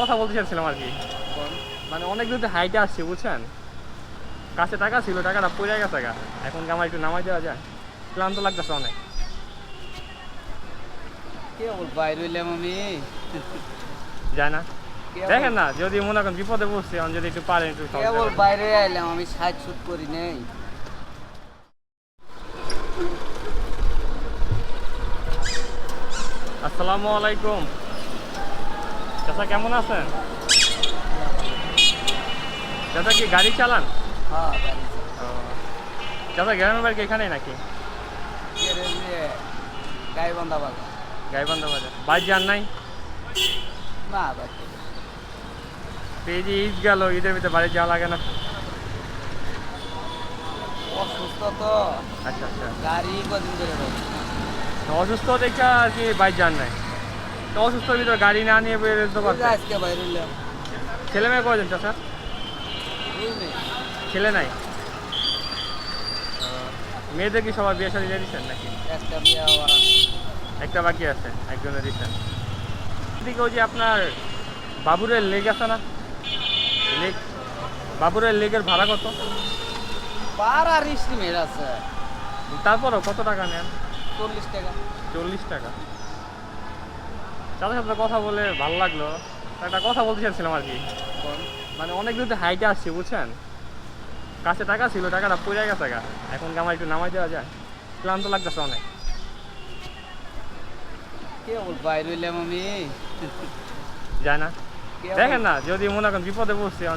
কথা বলতে চাচ্ছিলাম আর কি। মানে অনেক দূর হাইটে আসছে বুঝছেন? কাছে টাকা ছিল টাকাটা পড়ে গেছে গা। এখন আমার একটু নামাই দেওয়া যায়? ক্লান্ত লাগতেছে অনেক। কে বল বাইরে হইলাম আমি? যায় না? দেখেন না যদি মনে করেন বিপদে বসছি এখন যদি একটু পারেন একটু সহজ। কেবল বাইরে আইলাম আমি সাইড শুট করি নেই। আসসালামু আলাইকুম। চাচা কেমন আছেন? চাচা কি গাড়ি চালান? হ্যাঁ বাড়ি চাচা গ্রামের বাড়ি কি এখানেই নাকি? গাইবান্ধা বাজার গাইবান্ধা বাজার বাইক যান নাই? না বাড়ি এই যে ঈদ গেল ঈদের ভিতরে বাড়ি যাওয়া লাগে না। অসুস্থ তো। আচ্ছা আচ্ছা। গাড়ি কদিন ধরে অসুস্থ দেখে আর কি বাইক যান নাই। তো অসুস্থর ভিতরে গাড়ি না নিয়ে বেরোতে পারতেন। আজকে বাইরে ছেলে মেয়ে কয়জন চাচা? এই ছেলে নাই? মেয়েদের কি সবার বিয়ে শাদী দিয়ে দিচ্ছেন নাকি? একটা বিয়ে একটা বাকি আছে একজনের দিচ্ছেন এদিকে ওই যে আপনার বাবুরের লেগ আছে না? লেগ? বাবুরের লেগের ভাড়া কত? পার আর স্টিমের আছে। তারপরও কত টাকা নেন? চল্লিশ টাকা। চল্লিশ টাকা। তাদের সাথে কথা বলে ভালো লাগল। একটা কথা বলতে চাচ্ছিলাম আর কি? মানে অনেক দূর হাইটে আসছে বুঝছেন? কাছে টাকা ছিল টাকাটা পড়ে গেছে গা। এখন আমার একটু নামাই দেওয়া যায়? ক্লান্ত লাগতেছে অনেক। কে বাইরে হইলাম আমি। যায় না? দেখেন না যদি মনে করেন বিপদে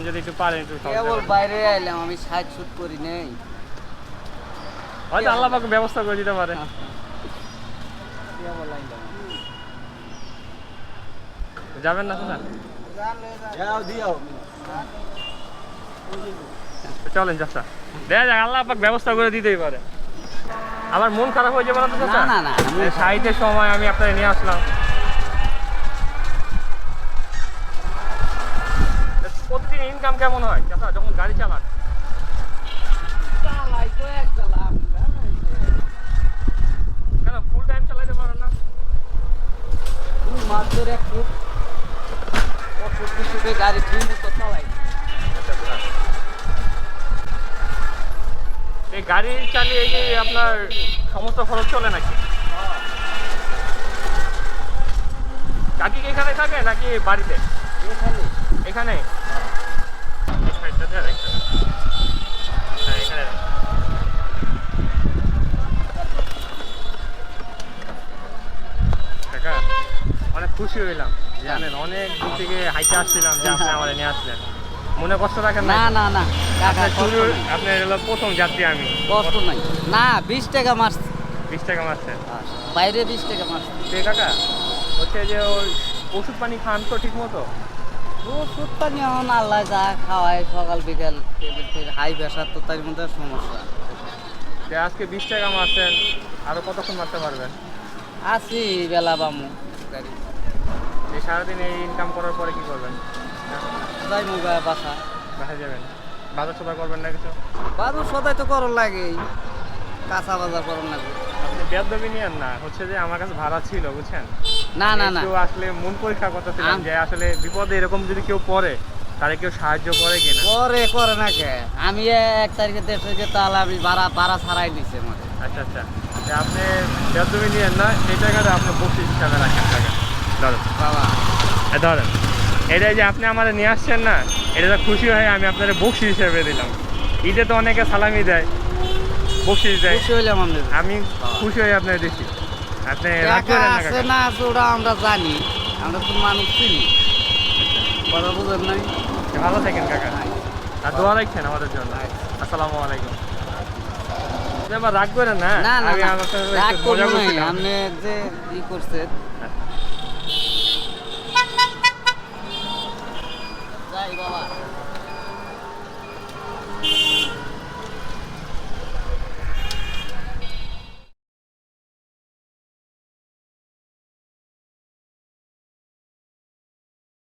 যদি একটু পারেন একটু কেবল বাইরে আইলাম আমি শুট করি নেই। হয়তো আল্লাহ পাকে ব্যবস্থা করে দিতে পারে। কেবল আইলাম যাবেন না স্যার? যাও দিও। চলেন চাষা দেখা যাক আল্লাহ পাক ব্যবস্থা করে দিতেই পারে। আমার মন খারাপ হয়ে যাবে না তো না, না, খারাপ। সাহিত্যের সময় আমি আপনাকে নিয়ে আসলাম। প্রতিদিন ইনকাম কেমন হয়? চাচা যখন গাড়ি চালান। চালাই তো এক কেন ফুল টাইম চালাইতে পারেন না তুমি মাছ ধরে একটু অসুখ বিসুখে গাড়ি ঠিক মতো চালাই এই গাড়ি চালিয়ে যে আপনার সমস্ত খরচ চলে নাকি? কাকি কি এখানে থাকে নাকি বাড়িতে? এখানে। এখানে এই সাইডটাতে আর একটা। হ্যাঁ, এখানে রাখ। কাকা, অনেক খুশি হইলাম জানেন অনেক দূর থেকে হাইটে আসছিলাম যে আপনি আমার নিয়ে আসলেন। মনে কষ্ট রাখেন না না না আপনার কষ্ট আপনার হলো প্রথম যাত্রী আমি। কষ্ট নাই। না বিশ টাকা মাছ বিশ টাকা মারছেন বাইরে বিশ টাকা মাছ সে কাকা? হচ্ছে যে ওই ওষুধ পানি খান তো ঠিক মতো ওষুধ পানি এখন আল্লাহ যা খাওয়ায় সকাল বিকাল হাই প্রেশার তো তার মধ্যে সমস্যা। আজকে বিশ টাকা মারছেন আরও কতক্ষণ মারতে পারবেন? আছি বেলা বামু। গাড়ি এই সারাদিন এই ইনকাম করার পরে কি করবেন? যাই বাসা। দেখা যাবেন? বাজার সদার করবেন না কিছু? বাজার সদাই তো করণ লাগে কাঁচা বাজার করণ লাগে আপনি বেদবি নিয়েন না। হচ্ছে যে আমার কাছে ভাড়া ছিল বুঝছেন? না না না। আসলে মন পরীক্ষা করতেছিলাম যে আসলে বিপদে এরকম যদি কেউ পড়ে তাহলে কেউ সাহায্য করে কিনা? করে করে না কে? আমি এক তারিখে দেড় তারিখে তাহলে আমি ভাড়া ভাড়া ছাড়াই দিছি আমাদের। আচ্ছা আচ্ছা। আপনি বেদবি নিয়েন না এই টাকাটা আপনি বকশিস হিসাবে রাখেন। টাকা ধরেন এটাই যে আপনি আমাদের নিয়ে আসছেন না এটা খুশি হয়ে আমি আপনার বকশিস হিসেবে দিলাম। ঈদে তো অনেকে সালামি দেয়। বকশিস দেয়। আমি খুশি হয়ে আপনার দিচ্ছি আপনি রাগ টাকা করেন না আছে না আছে ওটা আমরা জানি। আমরা তো মানুষ চিনি। কথা বুঝেন নাই? ভালো থাকেন কাকা। আর দোয়া রাখছেন আমাদের জন্য। আসসালামু আলাইকুম। রাগ করেন না? না না আমি না, আমার সাথে রাগ করব নাই। আপনি যে ই করছেন যাই বাবা।